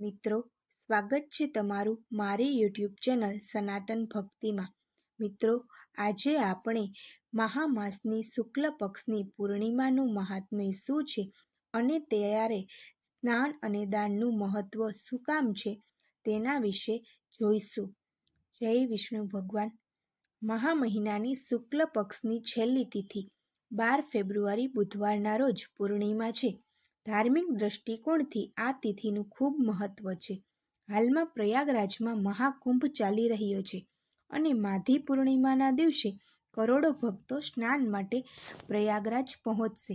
મિત્રો, સ્વાગત છે તમારું મારી યુટ્યુબ ચેનલ સનાતન ભક્તિમાં. મિત્રો, આજે આપણે મહામાસની શુક્લ પક્ષની પૂર્ણિમાનું મહાત્મ્ય શું છે અને ત્યારે સ્નાન અને દાનનું મહત્વ શું કામ છે તેના વિશે જોઈશું. જય વિષ્ણુ ભગવાન. મહા મહિનાની શુક્લ પક્ષની છેલ્લી તિથિ બાર ફેબ્રુઆરી બુધવારના રોજ પૂર્ણિમા છે. ધાર્મિક દ્રષ્ટિકોણથી આ તિથિનું ખૂબ મહત્વ છે. હાલમાં પ્રયાગરાજમાં મહાકુંભ ચાલી રહ્યો છે અને માધી પૂર્ણિમાના દિવસે કરોડો ભક્તો સ્નાન માટે પ્રયાગરાજ પહોંચશે.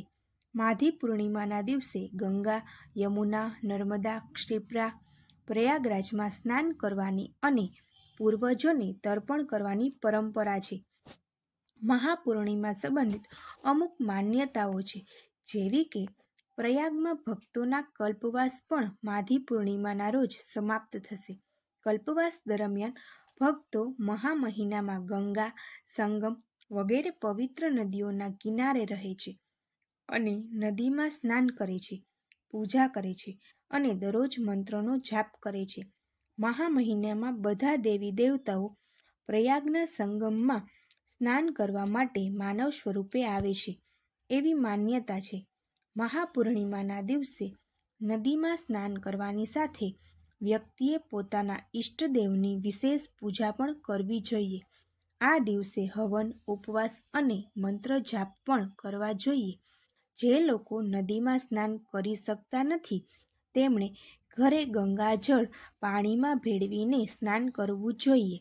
માધી પૂર્ણિમાના દિવસે ગંગા, યમુના, નર્મદા, ક્ષિપ્રા પ્રયાગરાજમાં સ્નાન કરવાની અને પૂર્વજોને તર્પણ કરવાની પરંપરા છે. મહાપૂર્ણિમા સંબંધિત અમુક માન્યતાઓ છે, જેવી કે પ્રયાગમાં ભક્તોના કલ્પવાસ પણ માધી પૂર્ણિમાના રોજ સમાપ્ત થશે. કલ્પવાસ દરમિયાન ભક્તો મહા મહિનામાં ગંગા, સંગમ વગેરે પવિત્ર નદીઓના કિનારે રહે છે અને નદીમાં સ્નાન કરે છે, પૂજા કરે છે અને દરરોજ મંત્રનો જાપ કરે છે. મહા મહિનામાં બધા દેવી દેવતાઓ પ્રયાગના સંગમમાં સ્નાન કરવા માટે માનવ સ્વરૂપે આવે છે એવી માન્યતા છે. મહાપૂર્ણિમાના દિવસે નદીમાં સ્નાન કરવાની સાથે વ્યક્તિએ પોતાના ઈષ્ટદેવની વિશેષ પૂજા પણ કરવી જોઈએ. આ દિવસે હવન, ઉપવાસ અને મંત્ર જાપ પણ કરવા જોઈએ. જે લોકો નદીમાં સ્નાન કરી શકતા નથી, તેમણે ઘરે ગંગાજળ પાણીમાં ભેળવીને સ્નાન કરવું જોઈએ.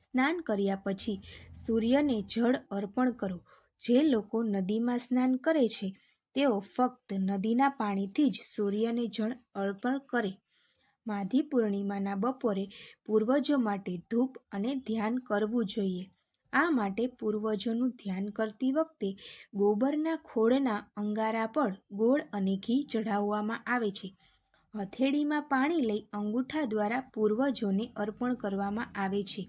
સ્નાન કર્યા પછી સૂર્યને જળ અર્પણ કરો. જે લોકો નદીમાં સ્નાન કરે છે તેઓ ફક્ત નદીના પાણીથી જ સૂર્યને જળ અર્પણ કરે. માધી પૂર્ણિમાના બપોરે પૂર્વજો માટે ધૂપ અને ધ્યાન કરવું જોઈએ. આ માટે પૂર્વજોનું ધ્યાન કરતી વખતે ગોબરના ખોળના અંગારા પર ગોળ અને ઘી ચઢાવવામાં આવે છે. હથેળીમાં પાણી લઈ અંગૂઠા દ્વારા પૂર્વજોને અર્પણ કરવામાં આવે છે.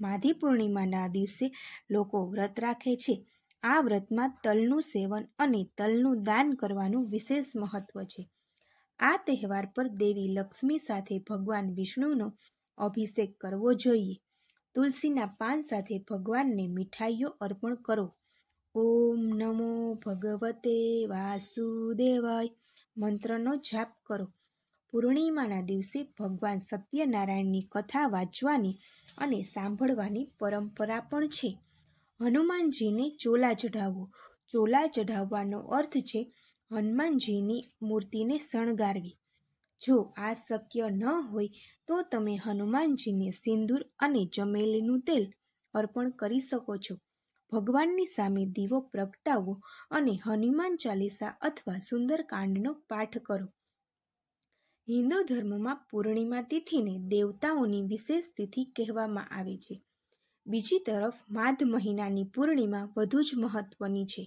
માધી પૂર્ણિમાના દિવસે લોકો વ્રત રાખે છે. આ વ્રતમાં તલનું સેવન અને તલનું દાન કરવાનું વિશેષ મહત્વ છે. આ તહેવાર પર દેવી લક્ષ્મી સાથે ભગવાન વિષ્ણુનો અભિષેક કરવો જોઈએ. તુલસીના પાન સાથે ભગવાનને મીઠાઈઓ અર્પણ કરો. ઓમ નમો ભગવતે વાસુદેવાય મંત્રનો જાપ કરો. પૂર્ણિમાના દિવસે ભગવાન સત્યનારાયણની કથા વાંચવાની અને સાંભળવાની પરંપરા પણ છે. હનુમાનજીને ચોલા ચઢાવવો ચોલા ચઢાવવાનો અર્થ છે, હનુમાનજીની મૂર્તિને શણગારવી. જો આ શક્ય ન હોય, તો તમે હનુમાનજીને સિંદૂર અને ચમેલીનું તેલ અર્પણ કરી શકો છો. ભગવાનની સામે દીવો પ્રગટાવો અને હનુમાન ચાલીસા અથવા સુંદરકાંડનો પાઠ કરો. હિન્દુ ધર્મમાં પૂર્ણિમા તિથિને દેવતાઓની વિશેષ તિથિ કહેવામાં આવે છે. બીજી તરફ માધ મહિનાની પૂર્ણિમા વધુ જ મહત્વની છે.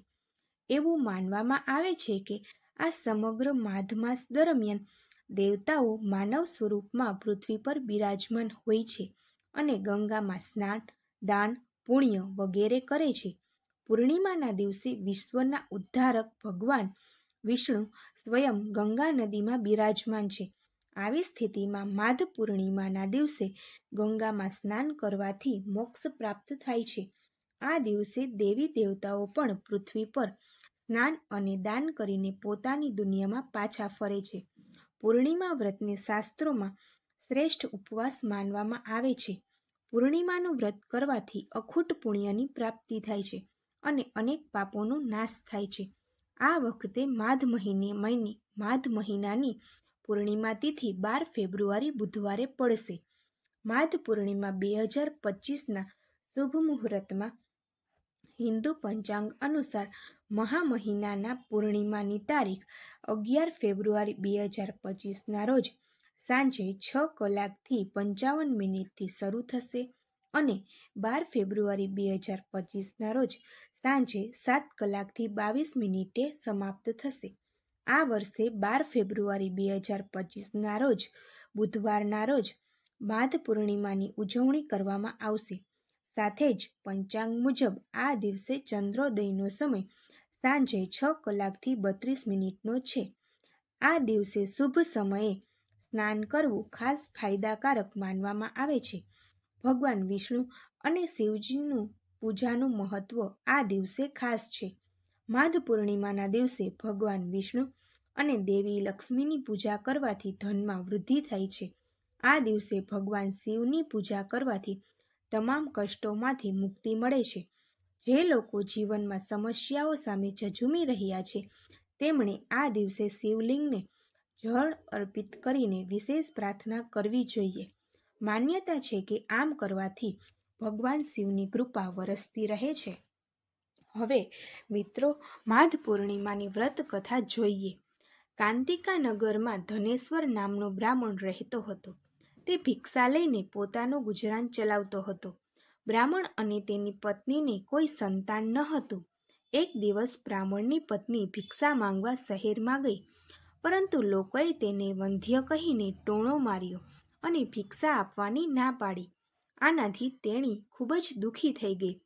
એવું માનવામાં આવે છે કે આ સમગ્ર માધ માસ દરમિયાન દેવતાઓ માનવ સ્વરૂપમાં પૃથ્વી પર બિરાજમાન હોય છે અને ગંગામાં સ્નાન, દાન, પુણ્ય વગેરે કરે છે. પૂર્ણિમાના દિવસે વિશ્વના ઉદ્ધારક ભગવાન વિષ્ણુ સ્વયં ગંગા નદીમાં બિરાજમાન છે. આવી સ્થિતિમાં માધ પૂર્ણિમાના દિવસે ગંગામાં સ્નાન કરવાથી મોક્ષ પ્રાપ્ત થાય છે. આ દિવસે દેવી દેવતાઓ પણ પૃથ્વી પર સ્નાન અને દાન કરીને પોતાની દુનિયામાં પાછા ફરે છે. પૂર્ણિમા વ્રતને શાસ્ત્રોમાં શ્રેષ્ઠ ઉપવાસ માનવામાં આવે છે. પૂર્ણિમાનું વ્રત કરવાથી અખૂટ પુણ્યની પ્રાપ્તિ થાય છે અને અનેક પાપોનો નાશ થાય છે. આ વખતે માધ મહિને મહિને માધ મહિનાની પૂર્ણિમા તિથિ બાર ફેબ્રુઆરી બુધવારે પડશે. માધ પૂર્ણિમા બે હજાર પચીસના શુભ મુહૂર્તમાં હિન્દુ પંચાંગ અનુસાર મહા મહિનાના પૂર્ણિમાની તારીખ અગિયાર ફેબ્રુઆરી બે હજાર પચીસના રોજ સાંજે છ કલાકથી પંચાવન મિનિટથી શરૂ થશે અને બાર ફેબ્રુઆરી બે હજાર પચીસના રોજ સાંજે સાત કલાકથી બાવીસ મિનિટે સમાપ્ત થશે. આ વર્ષે બાર ફેબ્રુઆરી બે હજાર પચીસના રોજ, બુધવારના રોજ માધ પૂર્ણિમાની ઉજવણી કરવામાં આવશે. સાથે જ પંચાંગ મુજબ આ દિવસે ચંદ્રોદયનો સમય સાંજે છ કલાકથી બત્રીસ મિનિટનો છે. આ દિવસે શુભ સમયે સ્નાન કરવું ખાસ ફાયદાકારક માનવામાં આવે છે. ભગવાન વિષ્ણુ અને શિવજીનું પૂજાનું મહત્વ આ દિવસે ખાસ છે. માઘ પૂર્ણિમાના દિવસે ભગવાન વિષ્ણુ અને દેવી લક્ષ્મીની પૂજા કરવાથી ધનમાં વૃદ્ધિ થાય છે. આ દિવસે ભગવાન શિવની પૂજા કરવાથી તમામ કષ્ટોમાંથી મુક્તિ મળે છે. જે લોકો જીવનમાં સમસ્યાઓ સામે ઝઝૂમી રહ્યા છે, તેમણે આ દિવસે શિવલિંગને જળ અર્પિત કરીને વિશેષ પ્રાર્થના કરવી જોઈએ. માન્યતા છે કે આમ કરવાથી ભગવાન શિવની કૃપા વરસતી રહે છે. હવે મિત્રો માધ પૂર્ણિમાની વ્રત કથા જોઈએ. કાંતિકા નગરમાં ધનેશ્વર નામનો બ્રાહ્મણ રહેતો હતો. તે ભિક્ષા લઈને પોતાનું ગુજરાન ચલાવતો હતો. બ્રાહ્મણ અને તેની પત્નીને કોઈ સંતાન ન હતું. એક દિવસ બ્રાહ્મણની પત્ની ભિક્ષા માંગવા શહેરમાં ગઈ. પરંતુ લોકોએ તેને વંધ્ય કહીને ટોણો માર્યો અને ભિક્ષા આપવાની ના પાડી. આનાથી તેણી ખૂબ જ દુઃખી થઈ ગઈ.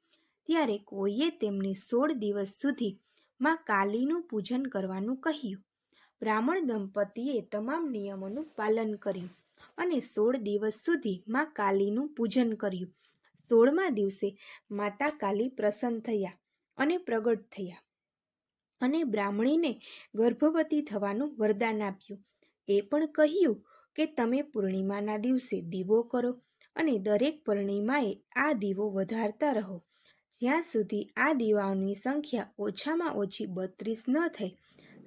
ત્યારે કોઈએ તેમને સોળ દિવસ સુધી માં કાલીનું પૂજન કરવાનું કહ્યું. બ્રાહ્મણ દંપતીએ તમામ નિયમોનું પાલન કર્યું અને સોળ દિવસ સુધી માં કાલીનું પૂજન કર્યું. સોળમા દિવસે માતા કાલી પ્રસન્ન થયા અને પ્રગટ થયા અને બ્રાહ્મણીને ગર્ભવતી થવાનું વરદાન આપ્યું. એ પણ કહ્યું કે તમે પૂર્ણિમાના દિવસે દીવો કરો અને દરેક પૂર્ણિમાએ આ દીવો વધારતા રહો. જ્યાં સુધી આ દીવાઓની સંખ્યા ઓછામાં ઓછી બત્રીસ ન થઈ,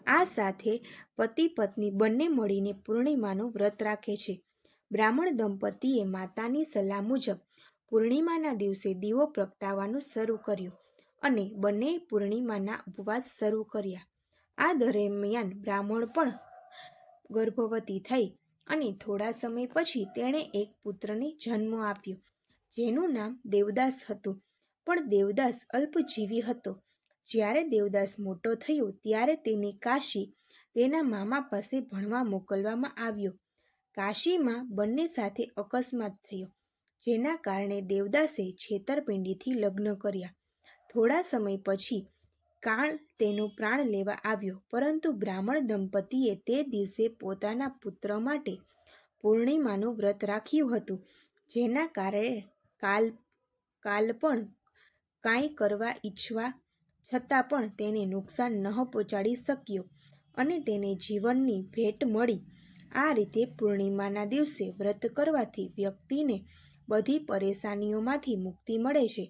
આ સાથે પતિ પત્ની બંને મળીને પૂર્ણિમાનું વ્રત રાખે છે. બ્રાહ્મણ દંપતીએ માતાની સલાહ મુજબ પૂર્ણિમાના દિવસે દીવો પ્રગટાવવાનું શરૂ કર્યું અને બંને પૂર્ણિમાના ઉપવાસ શરૂ કર્યા. આ દરમિયાન બ્રાહ્મણ પણ ગર્ભવતી થઈ અને થોડા સમય પછી તેણે એક પુત્રને જન્મ આપ્યો, જેનું નામ દેવદાસ હતું. પણ દેવદાસ અલ્પજીવી હતો. જ્યારે દેવદાસ મોટો થયો, ત્યારે તેને કાશી તેના મામા પાસે ભણવા મોકલવામાં આવ્યો. કાશીમાં બંને સાથે અકસ્માત થયો, જેના કારણે દેવદાસે છેતરપિંડીથી લગ્ન કર્યા. થોડા સમય પછી કાળ તેનો પ્રાણ લેવા આવ્યો, પરંતુ બ્રાહ્મણ દંપતીએ તે દિવસે પોતાના પુત્ર માટે પૂર્ણિમાનું વ્રત રાખ્યું હતું, જેના કારણે કાલ કાલ પણ કાંઈ કરવા ઈચ્છવા છતાં પણ તેને નુકસાન ન પહોંચાડી શક્યો અને તેને જીવનની ભેટ મળી. આ રીતે પૂર્ણિમાના દિવસે વ્રત કરવાથી વ્યક્તિને બધી પરેશાનીઓમાંથી મુક્તિ મળે છે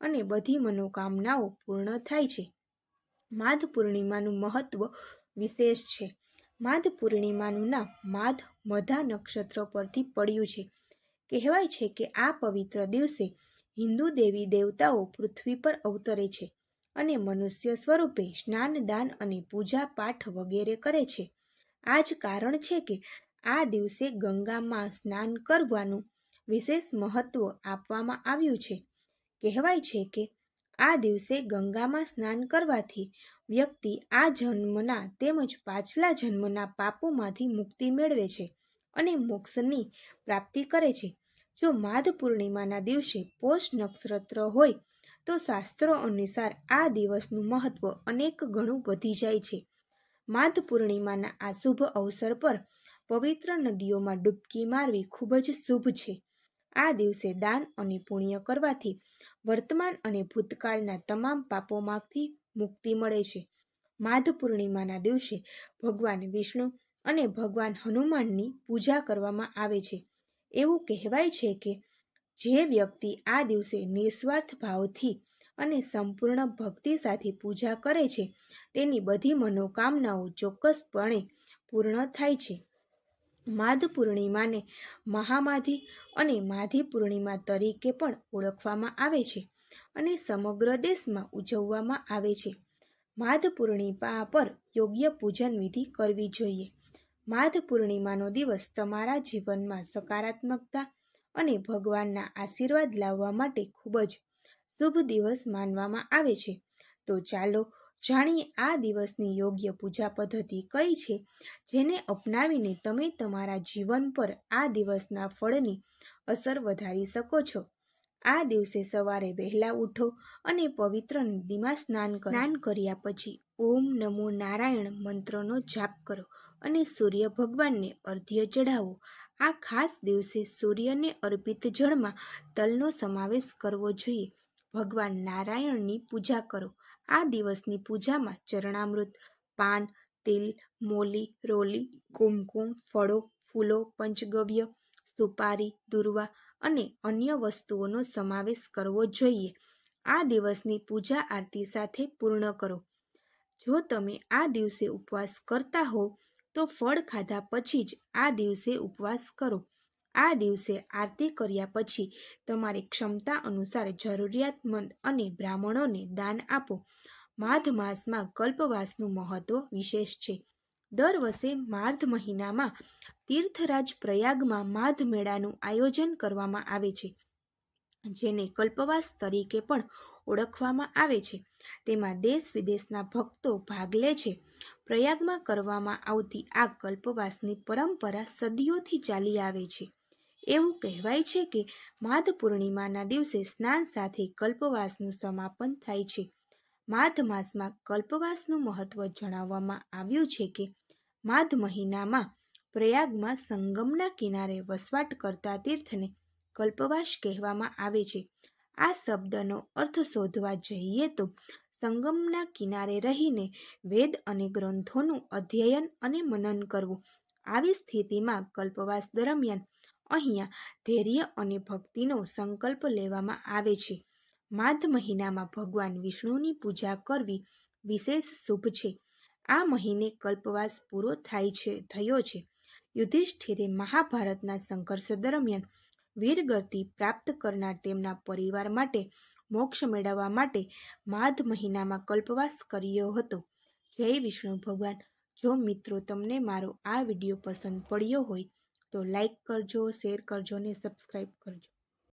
અને બધી મનોકામનાઓ પૂર્ણ થાય છે. માધ પૂર્ણિમાનું મહત્વ વિશેષ છે. માધ પૂર્ણિમાનું નામ માધ મધા નક્ષત્ર પરથી પડ્યું છે. કહેવાય છે કે આ પવિત્ર દિવસે હિન્દુ દેવી દેવતાઓ પૃથ્વી પર અવતરે છે અને મનુષ્ય સ્વરૂપે સ્નાન, દાન અને પૂજા પાઠ વગેરે કરે છે. આ જ કારણ છે કે આ દિવસે ગંગામાં સ્નાન કરવાનું વિશેષ મહત્વ આપવામાં આવ્યું છે. કહેવાય છે કે આ દિવસે ગંગામાં સ્નાન કરવાથી વ્યક્તિ આ જન્મના તેમજ પાછલા જન્મના પાપોમાંથી મુક્તિ મેળવે છે અને મોક્ષની પ્રાપ્તિ કરે છે. જો માધ પૂર્ણિમાના દિવસે પોષ નક્ષત્ર હોય, તો શાસ્ત્રો અનુસાર આ દિવસનું મહત્વ અનેક ગણું વધી જાય છે. માધ પૂર્ણિમાના આ શુભ અવસર પર પવિત્ર નદીઓમાં ડૂબકી મારવી ખૂબ જ શુભ છે. આ દિવસે દાન અને પુણ્ય કરવાથી વર્તમાન અને ભૂતકાળના તમામ પાપોમાંથી મુક્તિ મળે છે. માધ પૂર્ણિમાના દિવસે ભગવાન વિષ્ણુ અને ભગવાન હનુમાનની પૂજા કરવામાં આવે છે. એવું કહેવાય છે કે જે વ્યક્તિ આ દિવસે નિસ્વાર્થ ભાવથી અને સંપૂર્ણ ભક્તિ સાથે પૂજા કરે છે, તેની બધી મનોકામનાઓ ચોક્કસપણે પૂર્ણ થાય છે. માધ પૂર્ણિમાને મહામાધી અને માધી પૂર્ણિમા તરીકે પણ ઓળખવામાં આવે છે અને સમગ્ર દેશમાં ઉજવવામાં આવે છે. માધ પૂર્ણિમા પર યોગ્ય પૂજન વિધિ કરવી જોઈએ. માધ પૂર્ણિમાનો દિવસ તમારા જીવનમાં સકારાત્મકતા અને ભગવાનના આશીર્વાદ લાવવા માટે ખૂબ જ શુભ દિવસ માનવામાં આવે છે. તો ચાલો જાણીએ આ દિવસની યોગ્ય પૂજા પદ્ધતિ કઈ છે, જેને અપનાવીને તમે તમારા જીવન પર આ દિવસના ફળની અસર વધારી શકો છો. આ દિવસે સવારે વહેલા ઉઠો અને પવિત્ર નદીમાં સ્નાન સ્નાન કર્યા પછી ઓમ નમો નારાયણ મંત્રનો જાપ કરો. અને સૂર્ય ભગવાનને અર્ધ્ય ચઢાવો. આ ખાસ દિવસે સૂર્યને અર્પિત જળમાં તલનો સમાવેશ કરવો જોઈએ. ભગવાન નારાયણની પૂજા કરો. આ દિવસની પૂજામાં ચરણામૃત, પાન, તિલ, મોલી, રોલી, કુમકુમ, ફળો, ફૂલો, પંચગવ્ય, સુપારી, દુર્વા અને અન્ય વસ્તુઓનો સમાવેશ કરવો જોઈએ. આ દિવસની પૂજા આરતી સાથે પૂર્ણ કરો. જો તમે આ દિવસે ઉપવાસ કરતા હો તો ફળ ખાધા પછી જ આ દિવસે ઉપવાસ કરો. આ દિવસે આરતી કર્યા પછી તમારી ક્ષમતા અનુસાર જરૂરિયાતમંદ અને બ્રાહ્મણોને દાન આપો. માઘ માસમાં કલ્પવાસનું મહત્વ વિશેષ છે. દર વર્ષે માર્ધ મહિનામાં તીર્થરાજ પ્રયાગમાં માધ મેળાનું આયોજન કરવામાં આવે છે, જેને કલ્પવાસ તરીકે પણ ઓળખવામાં આવે છે. તેમાં દેશ વિદેશના ભક્તો ભાગ લે છે. પ્રયાગમાં કરવામાં આવતી આ કલ્પવાસની પરંપરા સદીઓથી ચાલી આવે છે. એવું કહેવાય છે કે માધ પૂર્ણિમાના દિવસે સ્નાન સાથે કલ્પવાસનું સમાપન થાય છે. માધ માસમાં કલ્પવાસનું મહત્વ જણાવવામાં આવ્યું છે કે માધ મહિનામાં પ્રયાગમાં સંગમના કિનારે વસવાટ કરતા તીર્થને કલ્પવાસ કહેવામાં આવે છે. આ શબ્દનો અર્થ શોધવા જઈએ તો સંગમના કિનારે રહીને વેદ અને ગ્રંથોનું અધ્યયન અને મનન કરવું. આવી સ્થિતિમાં કલ્પવાસ દરમિયાન અહીંયા ધૈર્ય અને ભક્તિનો સંકલ્પ લેવામાં આવે છે. માધ મહિનામાં ભગવાન વિષ્ણુની પૂજા કરવી વિશેષ શુભ છે. આ મહિને કલ્પવાસ પૂરો થાય છે, થયો છે. યુધિષ્ઠિરે મહાભારતના સંઘર્ષ દરમિયાન વીરગતિ પ્રાપ્ત કરનાર તેમના પરિવાર માટે, મોક્ષ મેળવવા માટે માધ મહિનામાં કલ્પવાસ કર્યો હતો. જય વિષ્ણુ ભગવાન! જો મિત્રો તમને મારો આ વીડિયો પસંદ પડ્યો હોય, તો લાઈક કરજો શેર કરજો અને સબસ્ક્રાઈબ કરજો.